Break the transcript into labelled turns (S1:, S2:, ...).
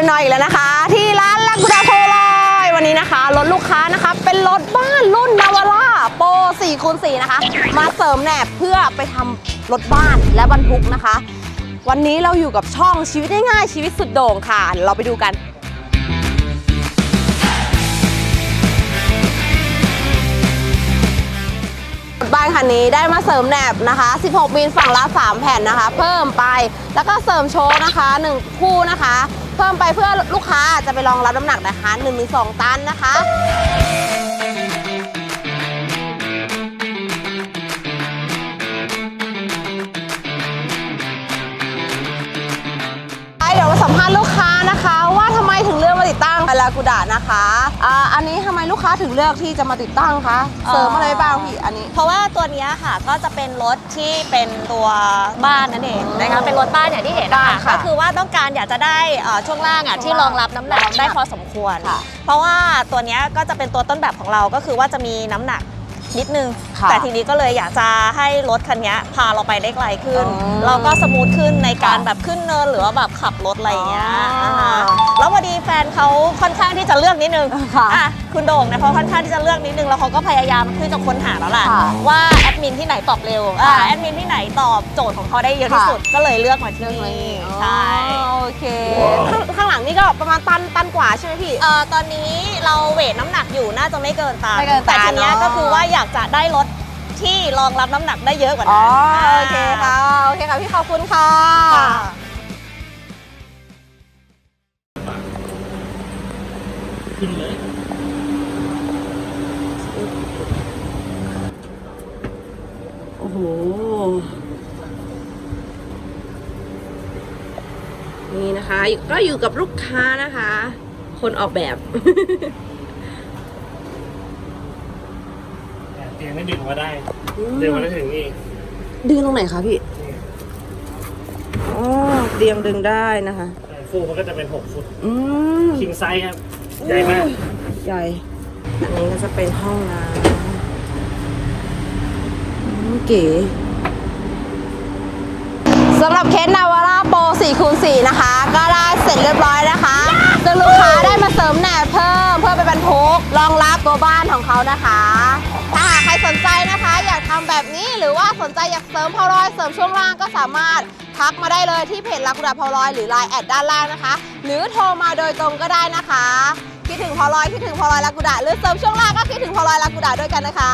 S1: น้อยๆอีกแล้วนะคะ ที่ร้านลากูดาโพลอยวันนี้นะคะรถลูกค้านะคะเป็นรถบ้านรุ่นนาวาร่าโป4คูณ4นะคะ มาเสริมแหนบเพื่อไปทำรถบ้านและบรรทุกนะคะ วันนี้เราอยู่กับช่องชีวิตง่ายๆชีวิตสุดโด่งค่ะเดี๋ยวเราไปดูกันบ้านคันนี้ได้มาเสริมแหนบนะคะ 16มิลฝั่งละ 3 แผ่นนะคะ เพิ่มไป แล้วก็เสริมโชคนะคะ 1 คู่นะคะ เพิ่มไปเพื่อลูกค้าจะไปรองรับน้ำหนักนะคะ1-2ตันนะคะเดี๋ยวมาสัมภาษณ์ลูกค้านะคะ ว่าทำไม มาติดตั้งลากูดะนะคะอ่าอันนี้ทำไมลูกค้าถึงเลือกที่จะมาติดตั้งคะ เสริมอะไรบ้างพี่อันนี้
S2: เพราะว่าตัวเนี้ยค่ะก็จะเป็นรถที่เป็นตัวบ้านนั่นเองนะคะเป็นรถบ้านอย่างที่เห็นนะ
S1: บ้าน
S2: คะ
S1: ค่ะ
S2: ก็คือว่าต้องการอยากจะได้เอ่อช่วงล่างอะ
S1: ช่
S2: ที่
S1: วง
S2: ร
S1: ล่าง
S2: องรับน้ำหนัก
S1: รองรับ
S2: ได้พอสมควร
S1: ค่ะ
S2: เพราะว่าตัวเนี้ยก็จะเป็นตัวต้นแบบของเราก็คือว่าจะมีน้ำหนัก นิดนึง
S1: ค่ะ
S2: แต่ทีนี้ก็เลยอยากจะให้รถคันเนี้ยพาเราไปได้ไกลขึ้น
S1: อ๋อ
S2: เราก็สมูทขึ้นในการ
S1: ค่ะ
S2: แบบขึ้นเนินหรือว่าแบบขับรถอะไรอย่างเงี้ย
S1: อ๋อ
S2: นะคะแล้วพอดีแฟนเขาค่อนข้างที่จะเลือกนิดนึง
S1: ค่ะ
S2: อะคุณโด่งเนี่ยเขาค่อนข้างที่จะเลือกนิดนึงแล้วเขาก็พยายามที่จะค้นหาแล้วล่ะ
S1: ค่ะ
S2: ว่าแอดมินที่ไหนตอบเร็วอ่า
S1: ค่ะ
S2: แอดมินที่ไหนตอบโจทย์ของเขาได้เยอะที่
S1: ค่ะ
S2: สุดก็เลยเลือกมาที่
S1: เรื่องอะไร
S2: นี่
S1: อ๋อ
S2: ใช่
S1: โอเค ข้างข้างหลังนี่ก็ประมาณตันตันกว่าใช่ไหมพี่
S2: เอ่อตอนนี้เราเวทน้ำหนักอยู่น่าจะไม่เกินตัน
S1: ไม่เกินตัน
S2: แต่ทีเนี้ย
S1: เนอะ
S2: ก็คือว่าอยาก จะได้รถที่รองรับน้ำหนักได้เยอะกว่า
S1: อ๋
S2: นั้
S1: อนโอเคค่ะ โอเคค่ะ พี่ขอบคุณค่ะ
S2: ค่ะ
S1: โอ้โห นี่นะคะ ก็อยู่กับลูกค้านะคะ คนออกแบบ
S3: เตียงไม่ดึงมาได้ดึงมาได้ถึงนี่
S1: ดึงตรงไหนคะพี่อ๋อเตียงดึงได้นะคะ
S3: ฟูมันก็จะเป็น6ฟุต
S1: อืม
S3: คิงไซส์ครับใหญ่มาก
S1: ใหญ่ อันนี้ก็จะเป็นห้องน้ำอืมเก๋ สำหรับเคสนาวาร่าโปร4คูณ4นะคะ ตัวบ้านของเขานะคะ ถ้าหากใครสนใจนะคะ อยากทำแบบนี้หรือว่าสนใจอยากเสริมพอลอยเสริมช่วงล่างก็สามารถทักมาได้เลยที่เพจรักกุดาพอลอยหรือไลน์แอดด้านล่างนะคะ หรือโทรมาโดยตรงก็ได้นะคะ คิดถึงพอลอยคิดถึงพอลอยลักกุดาหรือเสริมช่วงล่างก็คิดถึงพอลอยลักกุดาด้วยกันนะคะ